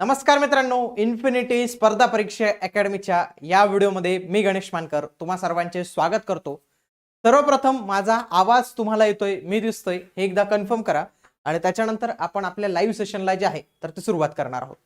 नमस्कार मित्रांनो इन्फिनिटी स्पर्धा परीक्षा अकॅडमीच्या या व्हिडिओमध्ये मी गणेश मानकर तुम्हा सर्वांचे स्वागत करतो. सर्वप्रथम माझा आवाज तुम्हाला येतोय मी दिसतोय हे एकदा कन्फर्म करा आणि त्याच्यानंतर आपण आपल्या लाईव्ह सेशनला जे आहे तर ती सुरुवात करणार आहोत.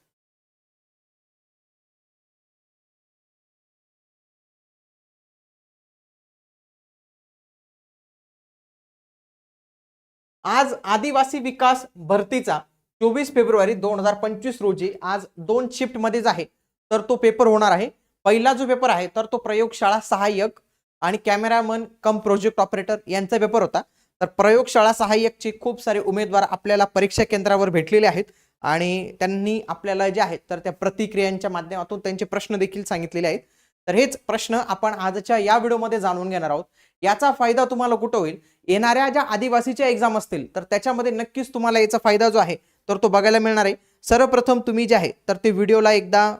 आज आदिवासी विकास भरतीचा चोवीस फेब्रुवारी दोन हजार पंचवीस रोजी आज दोन शिफ्टमध्येच आहे. तर तो पेपर होणार आहे. पहिला जो पेपर आहे तर तो प्रयोगशाळा सहाय्यक आणि कॅमेरामन कम प्रोजेक्ट ऑपरेटर यांचा पेपर होता. तर प्रयोगशाळा सहाय्यकचे खूप सारे उमेदवार आपल्याला परीक्षा केंद्रावर भेटलेले आहेत आणि त्यांनी आपल्याला जे आहेत तर त्या प्रतिक्रियांच्या माध्यमातून त्यांचे प्रश्न देखील सांगितलेले आहेत. तर हेच प्रश्न आपण आजच्या या व्हिडिओमध्ये जाणून घेणार आहोत. याचा फायदा तुम्हाला कुठं होईल? येणाऱ्या ज्या आदिवासीच्या एक्झाम असतील तर त्याच्यामध्ये नक्कीच तुम्हाला याचा फायदा जो आहे तर तो बघायला मिळणार आहे. सर्वप्रथम तुम्ही जे आहे तर ते व्हिडिओला एकदा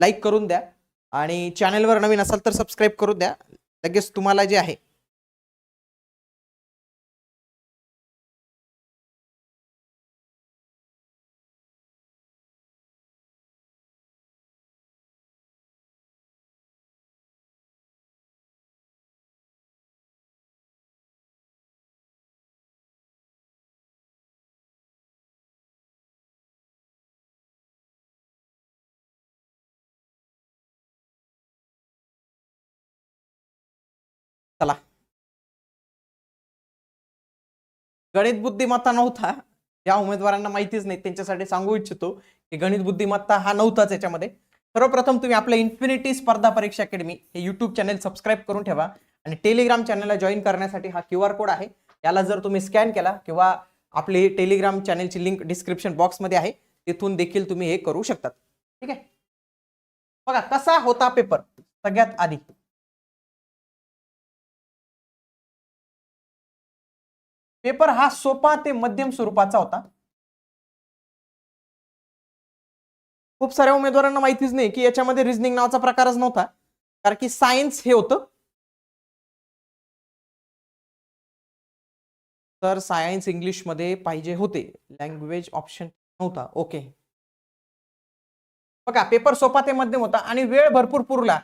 लाईक करून द्या. आणि चॅनलवर नवीन असाल तर सबस्क्राईब करून द्या. लगेच तुम्हाला जे आहे गणित बुद्धिमत्ता नव्हता. ज्या उमेदवारांना माहितीच नाही. त्यांच्यासाठी सांगू इच्छितो की गणित बुद्धिमत्ता हा नव्हताच याच्यामध्ये. सर्वप्रथम तुम्ही आपल्या इन्फिनिटी स्पर्धा परीक्षा अकॅडमी हे युट्यूब चॅनल सबस्क्राईब करून ठेवा आणि टेलिग्राम चॅनलला जॉईन करण्यासाठी हा क्यू आर कोड आहे. याला जर तुम्ही स्कॅन केला किंवा आपली टेलिग्राम चॅनलची लिंक डिस्क्रिप्शन बॉक्समध्ये आहे तिथून देखील तुम्ही हे करू शकतात. ठीक आहे? बघा कसा होता पेपर सगळ्यात आधी. पेपर हा सोपा ते मध्यम स्वरूपाचा होता. खूप साऱ्या उमेदवारांना माहितीच नाही की याच्यामध्ये रिझनिंग नावाचा प्रकारच नव्हता. कारण की सायन्स हे होतं. तर सायन्स इंग्लिशमध्ये पाहिजे होते. लँग्वेज ऑप्शन नव्हता. ओके बघा पेपर सोपा ते मध्यम होता आणि वेळ भरपूर पुरला.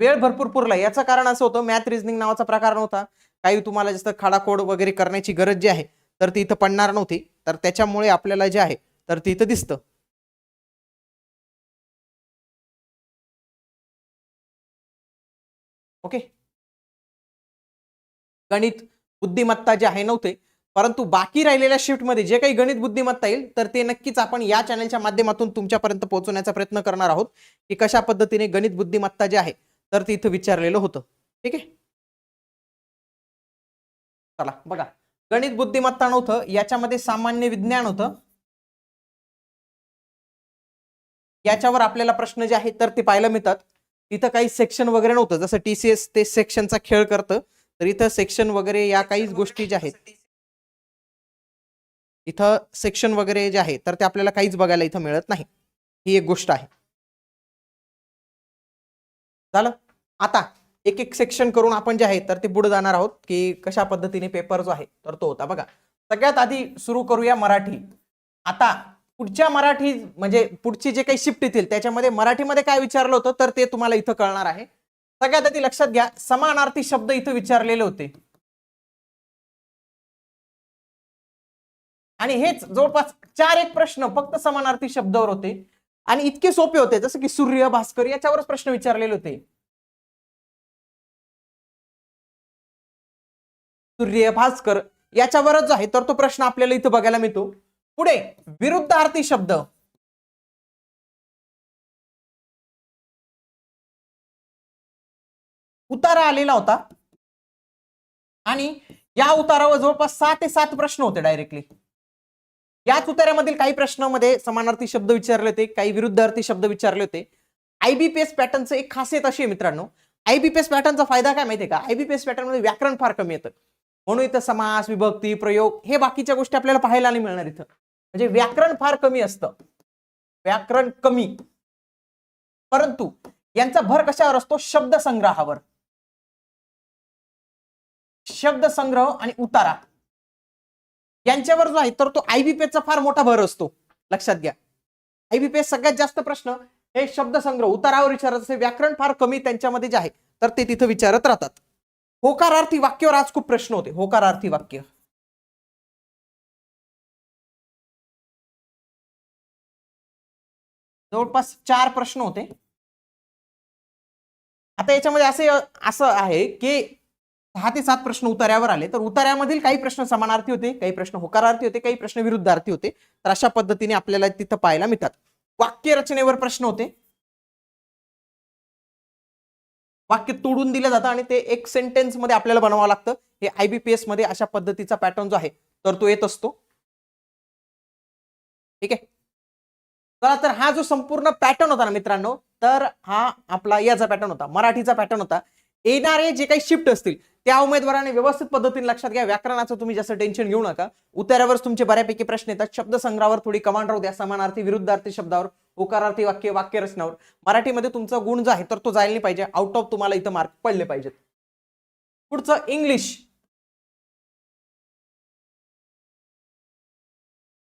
वेळ भरपूर पुरला. याचं कारण असं होतं मॅथ रिझनिंग नावाचा प्रकार नव्हता. काही तुम्हाला जास्त खाडाखोड वगैरे करण्याची गरज जी आहे तर ती इथं पडणार नव्हती. तर त्याच्यामुळे आपल्याला जे आहे तर ती इथं दिसतं. ओके? गणित बुद्धिमत्ता जे आहे नव्हते. परंतु बाकी राहिलेल्या शिफ्टमध्ये जे काही गणित बुद्धिमत्ता येईल तर ते नक्कीच आपण या चॅनलच्या माध्यमातून तुमच्यापर्यंत पोहोचवण्याचा प्रयत्न करणार आहोत की कशा पद्धतीने गणित बुद्धिमत्ता जे आहे तर ते इथं विचारलेलं होतं. ठीक आहे? चला बघा. गणित बुद्धिमत्ता नव्हतं याच्यामध्ये सामान्य विज्ञान होतं. याच्यावर आपल्याला प्रश्न जे आहेत तर ते पाहायला मिळतात. तिथं काही सेक्शन वगैरे नव्हतं. जसं टीसीएस ते सेक्शनचा खेळ करतं तर इथं सेक्शन वगैरे या काहीच गोष्टी ज्या आहेत इथं सेक्शन वगैरे जे आहे तर ते आपल्याला काहीच बघायला इथं मिळत नाही. ही एक गोष्ट आहे. झालं आता एक एक सेक्शन करून आपण जे आहे तर ते पुढे जाणार आहोत की कशा पद्धतीने पेपर जो आहे तर तो होता. बघा सगळ्यात आधी सुरू करूया मराठी. आता पुढच्या मराठी म्हणजे पुढची जे काही शिफ्ट येतील त्याच्यामध्ये मराठीमध्ये काय विचारलं होतं तर ते तुम्हाला इथं कळणार आहे. सगळ्यात आधी लक्षात घ्या समानार्थी शब्द इथं विचारलेले होते. आणि हेच जवळपास चार एक प्रश्न फक्त समानार्थी शब्दावर होते. आणि इतके सोपे होते जसं की सूर्य भास्कर याच्यावरच प्रश्न विचारलेले होते. सूर्य भास्कर याच्यावरच आहे तर तो प्रश्न आपल्याला इथं बघायला मिळतो. पुढे विरुद्धार्थी शब्द. उतारा आलेला होता. आणि या उतारावर जवळपास सहा ते सात प्रश्न होते डायरेक्टली याच उतार्यामधील काही प्रश्नामध्ये समानार्थी शब्द विचारले होते काही विरुद्धार्थी शब्द विचारले होते. आयबीपीएस पॅटर्नचं एक खासियत अशी आहे मित्रांनो. आयबीपीएस पॅटर्नचा फायदा काय माहितीये का? आयबीपीएस पॅटर्नमध्ये व्याकरण फार कमी येतं. म्हणून इथं समास विभक्ती प्रयोग हे बाकीच्या गोष्टी आपल्याला पाहायला नाही मिळणार इथं. म्हणजे व्याकरण फार कमी असतं. व्याकरण कमी. परंतु यांचा भर कशावर असतो? शब्द संग्रहावर शब्द संग्रह आणि उतारा. यांच्यावर जो आहे तर तो आयबीपीएसचा फार मोठा भर असतो. लक्षात घ्या. आयबीपीएस सगळ्यात जास्त प्रश्न हे शब्दसंग्रह उतारावर विचारत असे व्याकरण फार कमी त्यांच्यामध्ये जे आहे तर ते तिथं विचारत राहतात. होकारार्थी वाक्यावर आज खूप प्रश्न होते. होकारार्थी वाक्य. जवळपास चार प्रश्न होते. आता याच्यामध्ये असे असं आहे की सहा ते सात प्रश्न उतार्यावर आले. तर उतार्यामधील काही प्रश्न समानार्थी होते काही प्रश्न होकारार्थी होते काही प्रश्न विरुद्धार्थी होते. तर अशा पद्धतीने आपल्याला तिथं पाहायला मिळतात. वाक्य रचनेवर प्रश्न होते. वाक्य तोडून दिलं जातं आणि ते एक सेंटेन्समध्ये आपल्याला बनवावं लागतं. हे आयबीपीएसमध्ये अशा पद्धतीचा पॅटर्न जो आहे तर तो येत असतो. ठीक आहे? चला तर हा जो संपूर्ण पॅटर्न होता ना मित्रांनो तर हा आपला याचा पॅटर्न होता मराठीचा पॅटर्न होता. येणारे जे काही शिफ्ट असतील त्या उमेदवाराने व्यवस्थित पद्धतीने लक्षात घ्या. व्याकरणाचं तुम्ही जास्त टेन्शन घेऊ नका. उत्तरावर तुमचे बऱ्यापैकी प्रश्न येतात. शब्दसंग्रहावर थोडी कमांड राहू द्या. समानार्थी विरुद्धार्थी शब्दावर होकारार्थी वाक्य वाक्य रचनावर मराठीमध्ये तुमचा गुण जो आहे तर तो जायला नाही पाहिजे. आउट ऑफ तुम्हाला इथं मार्क पडले पाहिजेत. पुढचं इंग्लिश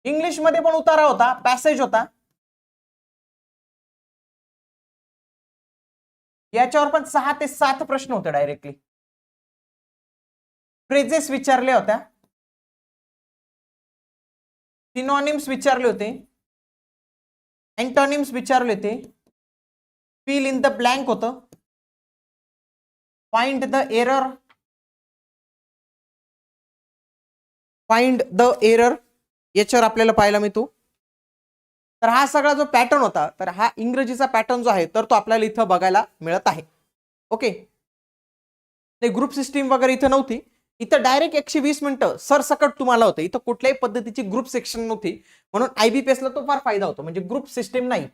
इंग्लिशमध्ये पण उतारा होता. पॅसेज होता. याच्यावर पण सहा ते सात प्रश्न होते डायरेक्टली फ्रेजेस विचारल्या होत्या. सिनॉनिम्स विचारले होते. अँटॉनिम्स विचारले होते. फील इन द ब्लँक होतं. Find the error find the error याच्यावर आपल्याला पाहायला मिळतो. तर हा सगळा जो पॅटर्न होता तर हा इंग्रजीचा पॅटर्न जो आहे तर तो आपल्याला इथं बघायला मिळत आहे. ओके ते ग्रुप सिस्टीम वगैरे इथं नव्हती. इथं डायरेक्ट एकशे वीस मिनिटं सरसकट तुम्हाला होतं. इथं कुठल्याही पद्धतीची ग्रुप सेक्शन नव्हती. म्हणून आयबीपीएसला ला तो फार फायदा होतो. म्हणजे ग्रुप सिस्टीम नाही.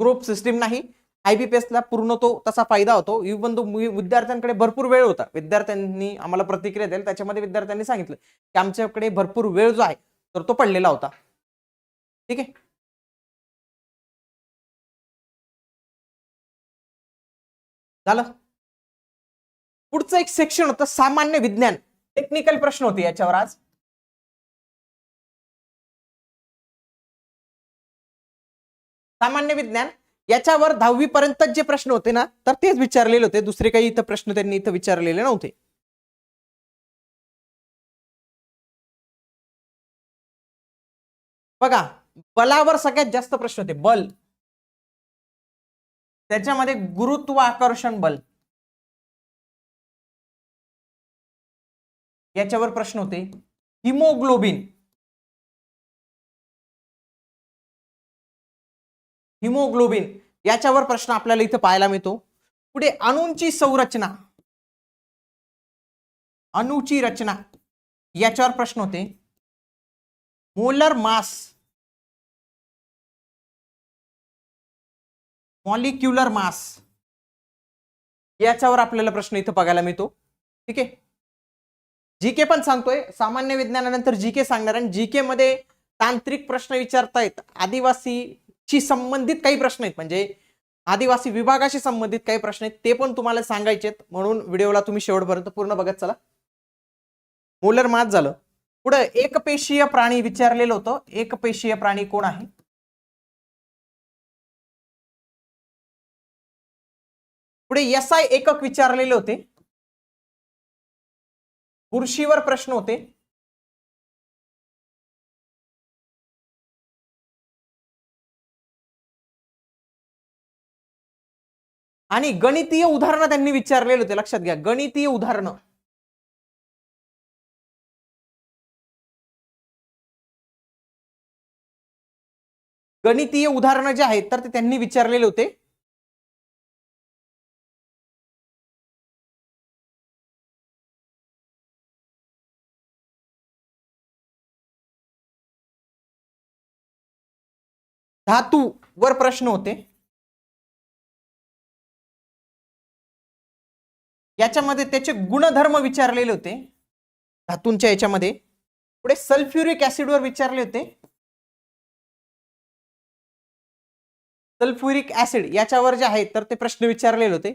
ग्रुप सिस्टीम नाही. आयबीपीएसला ला पूर्ण तो तसा फायदा होतो. इव्हन तो विद्यार्थ्यांकडे भरपूर वेळ होता. विद्यार्थ्यांनी आम्हाला प्रतिक्रिया द्याल त्याच्यामध्ये विद्यार्थ्यांनी सांगितलं की आमच्याकडे भरपूर वेळ जो आहे तर तो पडलेला होता. ठीक आहे? झालं? पुढचं एक सेक्शन होतं सामान्य विज्ञान. टेक्निकल प्रश्न होते याच्यावर आज. सामान्य विज्ञान. याच्यावर दहावी पर्यंत जे प्रश्न होते ना तर तेच विचारलेले होते. दुसरे काही इथं प्रश्न त्यांनी इथं विचारलेले नव्हते. बघा बलावर सगळ्यात जास्त प्रश्न होते. बल. त्याच्यामध्ये गुरुत्व आकर्षण बल. याच्यावर प्रश्न होते. हिमोग्लोबिन. हिमोग्लोबिन. याच्यावर प्रश्न आपल्याला इथं पाहायला मिळतो. पुढे अणूंची संरचना. अणूची रचना. याच्यावर प्रश्न होते. Molar mass. Molecular mass. याच्यावर आपल्याला प्रश्न इथं बघायला मिळतो. ठीक आहे? जी के पण सांगतोय. सामान्य विज्ञानानंतर जी के सांगणार आणि जी के मध्ये तांत्रिक प्रश्न विचारतायत. शी संबंधित काही प्रश्न आहेत. म्हणजे आदिवासी विभागाशी संबंधित काही प्रश्न आहेत ते पण तुम्हाला सांगायचे आहेत. म्हणून व्हिडिओला तुम्ही शेवटपर्यंत पूर्ण बघत चला. मोलर मात झालं. पुढे एकपेशीय प्राणी विचारलेलं होतं. एकपेशीय प्राणी कोण आहे? पुढे एसआय एकक विचारलेले होते. बुरशीवर प्रश्न होते. आणि गणितीय उदाहरणं त्यांनी विचारलेले होते. लक्षात घ्या गणितीय उदाहरणं. गणितीय उदाहरणं जे आहेत तर ते त्यांनी विचारलेले होते. धातू वर प्रश्न होते. याच्यामध्ये त्याचे गुणधर्म विचारलेले होते. धातूंच्या याच्यामध्ये. पुढे सल्फ्युरिक ऍसिडवर विचारले होते. सल्फ्युरिक ऍसिड याच्यावर जे आहे तर ते प्रश्न विचारलेले होते.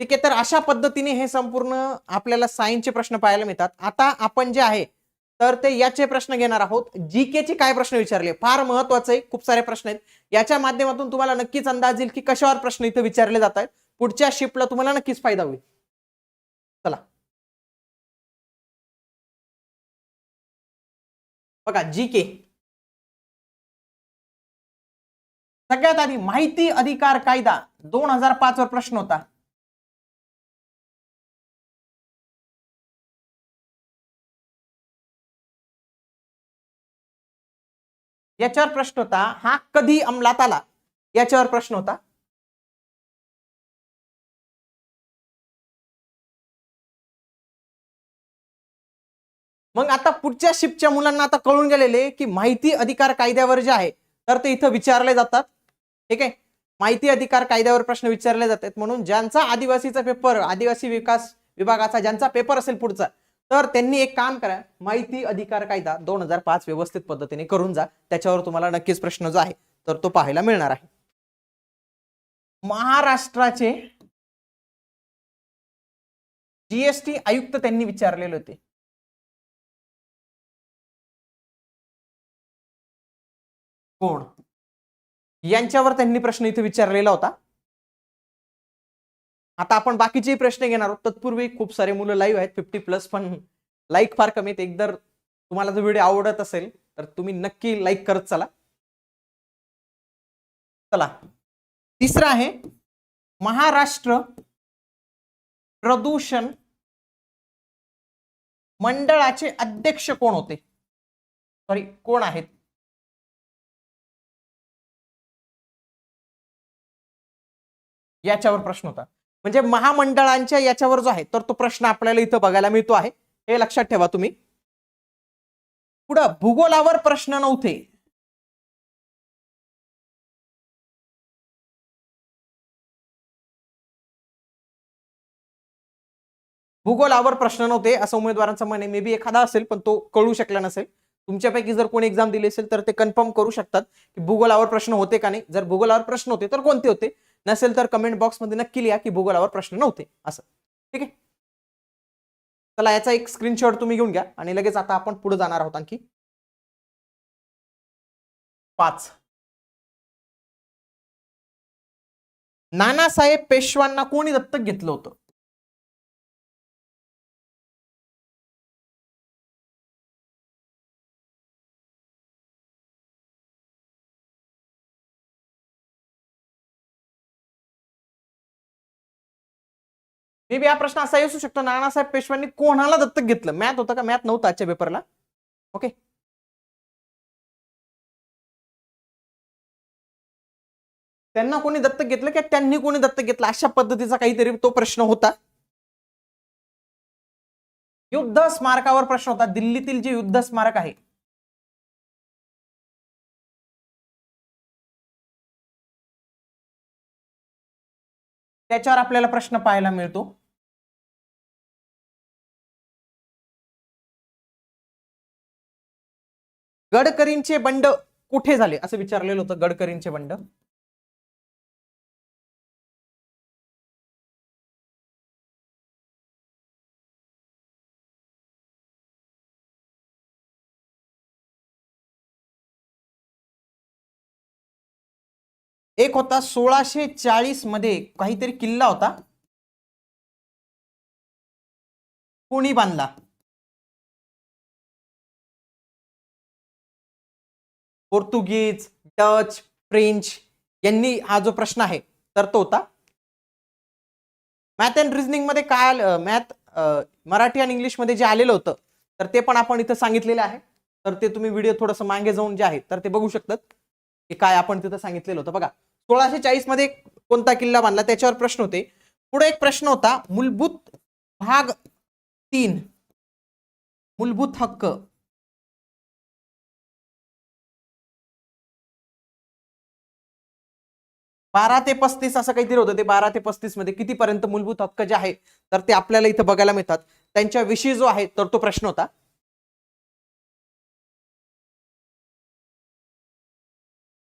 ठीक आहे तर अशा पद्धतीने हे संपूर्ण आपल्याला सायन्सचे प्रश्न पाहायला मिळतात. आता आपण जे आहे तर ते याचे प्रश्न घेणार आहोत. जी चे काय प्रश्न विचारले? फार महत्त्वाचे आहे, खूप सारे प्रश्न आहेत. याच्या माध्यमातून तुम्हाला नक्कीच अंदाज येईल की कशावर प्रश्न इथे विचारले जात आहेत. पुढच्या शिफ्टला तुम्हाला नक्कीच फायदा होईल. चला. बघा जी के. सगळ्यात आधी माहिती अधिकार कायदा दोन हजार पाच वर प्रश्न होता. याच्यावर प्रश्न होता हा कधी अंमलात आला? याच्यावर प्रश्न होता. मग आता पुढच्या शिफ्टच्या मुलांना आता कळून गेलेले की माहिती अधिकार कायद्यावर जे आहे तर ते इथं विचारले जातात. ठीक आहे? माहिती अधिकार कायद्यावर प्रश्न विचारले जातात. म्हणून ज्यांचा आदिवासीचा पेपर आदिवासी विकास विभागाचा ज्यांचा पेपर असेल पुढचा तर त्यांनी एक काम करा. माहिती अधिकार कायदा दोन हजार पाच व्यवस्थित पद्धतीने करून जा. त्याच्यावर तुम्हाला नक्कीच प्रश्न जो आहे तर तो पाहायला मिळणार आहे. महाराष्ट्राचे जीएसटी आयुक्त त्यांनी विचारलेले होते. कोण? यांच्यावर त्यांनी प्रश्न इथे विचारलेला होता. आता आपण बाकीचे प्रश्न घेणार आहोत. तत्पूर्वी खूप सारे मुलं लाईव्ह आहेत. फिफ्टी प्लस पण लाईक फार कमी आहेत. एकदा तुम्हाला जर व्हिडिओ आवडत असेल तर तुम्ही नक्की लाईक करत चला. चला. तिसरं आहे महाराष्ट्र प्रदूषण मंडळाचे अध्यक्ष कोण होते? सॉरी कोण आहेत? याच्यावर प्रश्न होता. म्हणजे महामंडळांच्या याच्यावर जो आहे तर तो प्रश्न आपल्याला इथं बघायला मिळतो आहे. हे लक्षात ठेवा तुम्ही. पुढं भूगोलावर प्रश्न नव्हते. भूगोलावर प्रश्न नव्हते असं उमेदवारांचं म्हणे मे बी एखादा असेल पण तो कळू शकला नसेल. तुमच्यापैकी जर कोणी एक्झाम दिली असेल तर ते कन्फर्म करू शकतात की भूगोलावर प्रश्न होते का नाही. जर भूगोलावर प्रश्न होते तर कोणते होते? नसेल तर कमेंट बॉक्समध्ये नक्की लिहा की भूगोलावर प्रश्न नव्हते असं. ठीक आहे? चला याचा एक स्क्रीनशॉट तुम्ही घेऊन घ्या आणि लगेच आता आपण पुढे जाणार आहोत आणखी. पाच. नानासाहेब पेशवांना कोणी दत्तक घेतलं होतं? मे बी हा प्रश्न असा असू शकतो. नानासाहेब पेशव्यांनी कोणाला दत्तक घेतलं? मॅथ होतं का? मॅथ नव्हतं आजच्या पेपरला ओके त्यांना कोणी दत्तक घेतलं की त्यांनी कोणी दत्तक घेतलं? अशा पद्धतीचा काहीतरी तो प्रश्न होता. युद्ध स्मारकावर प्रश्न होता. दिल्लीतील जे युद्ध स्मारक आहे. त्याच्यावर आपल्याला प्रश्न पाहायला मिळतो. गडकरींचे बंड कुठे झाले? असं विचारलेलं होतं गडकरींचे बंड. एक होता सोळाशे चाळीसमध्ये काहीतरी किल्ला होता. कोणी बांधला? पोर्तुगीज डच फ्रेंच यांनी हा जो प्रश्न आहे तर तो होता. मॅथ अँड रिझनिंगमध्ये काय मॅथ मराठी आणि इंग्लिशमध्ये जे आलेलं होतं तर ते पण आपण इथं सांगितलेलं आहे. तर ते तुम्ही व्हिडिओ थोडंसं मागे जाऊन जे आहे तर ते बघू शकतात. की काय आपण तिथं सांगितलेलं होतं. बघा सोळाशे चाळीसमध्ये कोणता किल्ला बांधला त्याच्यावर प्रश्न होते. पुढे एक प्रश्न होता मूलभूत भाग तीन मूलभूत हक्क. बारा ते पस्तीस असं काहीतरी होतं. ते बारा ते पस्तीसमध्ये कितीपर्यंत मूलभूत हक्क जे आहे तर ते आपल्याला इथं बघायला मिळतात. त्यांच्याविषयी जो आहे तर तो प्रश्न होता.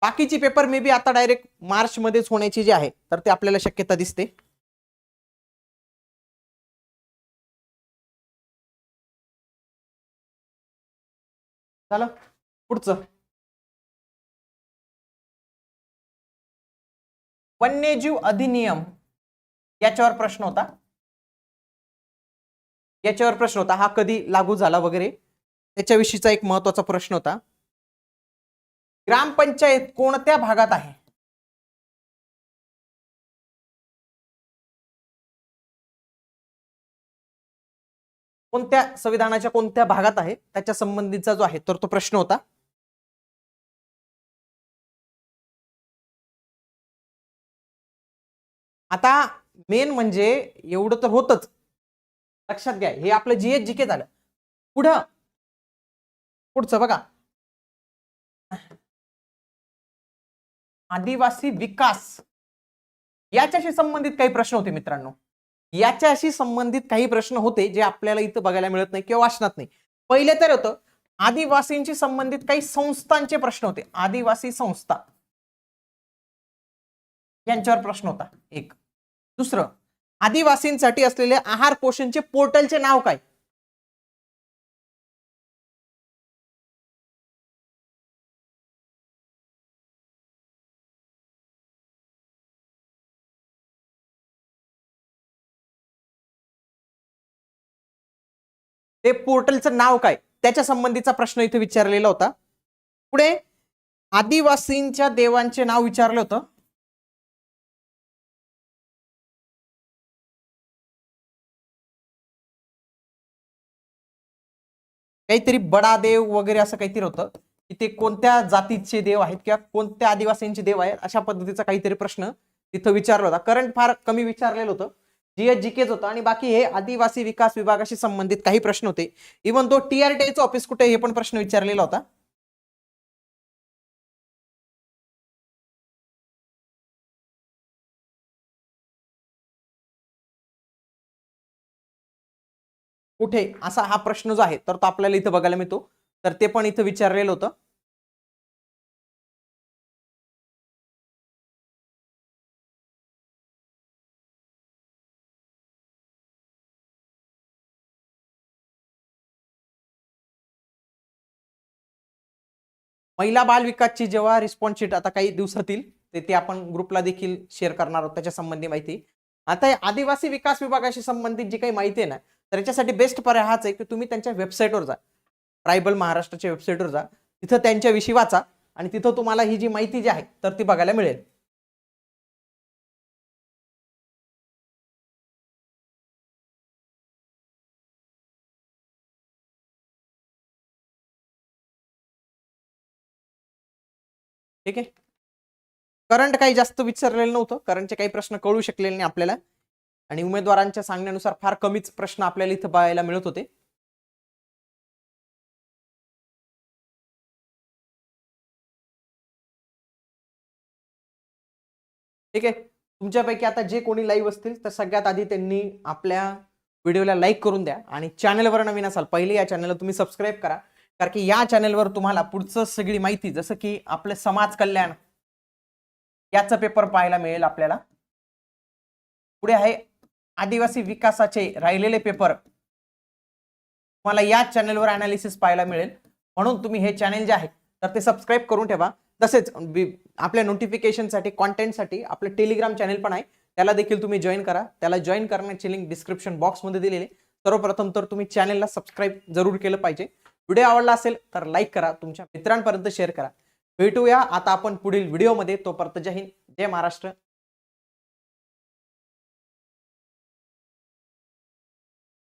बाकीची पेपर मे बी आता डायरेक्ट मार्च मध्येच होण्याची जी आहे तर ते आपल्याला शक्यता दिसते. झालं? पुढचं. वन्यजीव अधिनियम याच्यावर प्रश्न होता. याच्यावर प्रश्न होता. हा कधी लागू झाला वगैरे? त्याच्याविषयीचा एक महत्त्वाचा प्रश्न होता. ग्रामपंचायत कोणत्या भागात आहे? कोणत्या संविधानाच्या कोणत्या भागात आहे? त्याच्या संबंधीचा जो आहे तर तो प्रश्न होता. आता मेन म्हणजे एवढं तर होतच. लक्षात घ्या हे आपलं जीएच जीके झालं. पुढं पुढचं बघा. आदिवासी विकास. याच्याशी संबंधित काही प्रश्न होते मित्रांनो. याच्याशी संबंधित काही प्रश्न होते जे आपल्याला इथं बघायला मिळत नाही किंवा वाचनात नाही. पहिले तर होतं आदिवासींशी संबंधित काही संस्थांचे प्रश्न होते. आदिवासी संस्था. यांच्यावर प्रश्न होता. एक. दुसरं. आदिवासींसाठी असलेले आहार पोषणचे पोर्टलचे नाव काय? ते पोर्टलचं नाव काय? त्याच्या संबंधीचा प्रश्न इथे विचारलेला होता. पुढे आदिवासींच्या देवांचे नाव विचारलं होतं. काहीतरी बडा देव वगैरे असं काहीतरी होतं की ते कोणत्या जातीचे देव आहेत किंवा कोणत्या आदिवासींचे देव आहेत अशा पद्धतीचा काहीतरी प्रश्न तिथं विचारला होता. करंट फार कमी विचारलेलं होतं. जीएच जीकेच होतं आणि बाकी हे आदिवासी विकास विभागाशी संबंधित काही प्रश्न होते. इव्हन तो टीआरटीआयचं ऑफिस कुठे हे पण प्रश्न विचारलेला होता. कुठे? असा हा प्रश्न जो आहे तर तो आपल्याला इथं बघायला मिळतो. तर ते पण इथं विचारलेलं होतं. महिला बाल विकासची जेव्हा रिस्पॉन्स शीट आता काही दिवसातील ते ते आपण ग्रुपला देखील शेअर करणार आहोत त्याच्या संबंधी माहिती. आता आदिवासी विकास विभागाशी संबंधित जी काही माहिती आहे ना तर याच्यासाठी बेस्ट पर्याय हाच आहे की तुम्ही त्यांच्या वेबसाईटवर जा. ट्रायबल महाराष्ट्राच्या वेबसाईटवर जा. तिथं त्यांच्याविषयी वाचा आणि तिथं तुम्हाला ही जी माहिती जी आहे तर ती बघायला मिळेल. ठीक आहे? करंट काही जास्त विचारलेलं नव्हतं. करंटचे काही प्रश्न कळू शकलेले नाही आपल्याला. आणि उमेदवारांच्या सांगण्यानुसार फार कमीच प्रश्न आपल्याला इथं पाहायला मिळत होते. ठीक आहे. तुमच्यापैकी आता जे कोणी लाईव्ह असतील तर सगळ्यात आधी त्यांनी आपल्या व्हिडिओला लाईक करून द्या आणि चॅनलवर नवीन असाल पहिले या चॅनलला तुम्ही सबस्क्राईब करा. कारण की या चॅनलवर तुम्हाला पुढचं सगळी माहिती जसं की आपलं समाज कल्याण याचा पेपर पाहायला मिळेल आपल्याला. पुढे आहे आदिवासी विकासाचे राहिलेले पेपर तुम्हाला या चॅनेलवर अनालिसिस पाहायला मिळेल. म्हणून तुम्ही हे चॅनेल जे आहे तर ते सबस्क्राईब करून ठेवा. तसेच आपल्या नोटिफिकेशनसाठी कॉन्टेंटसाठी आपलं टेलिग्राम चॅनेल पण आहे. त्याला देखील तुम्ही जॉईन करा. त्याला जॉईन करण्याची लिंक डिस्क्रिप्शन बॉक्समध्ये दिलेली सर्वप्रथम तर तुम्ही चॅनेलला सबस्क्राईब जरूर केलं पाहिजे. व्हिडिओ आवडला असेल तर लाईक करा. तुमच्या मित्रांपर्यंत शेअर करा. भेटूया. आता आपण पुढील व्हिडिओमध्ये तोपर्यंत जय हिंद. जय महाराष्ट्र.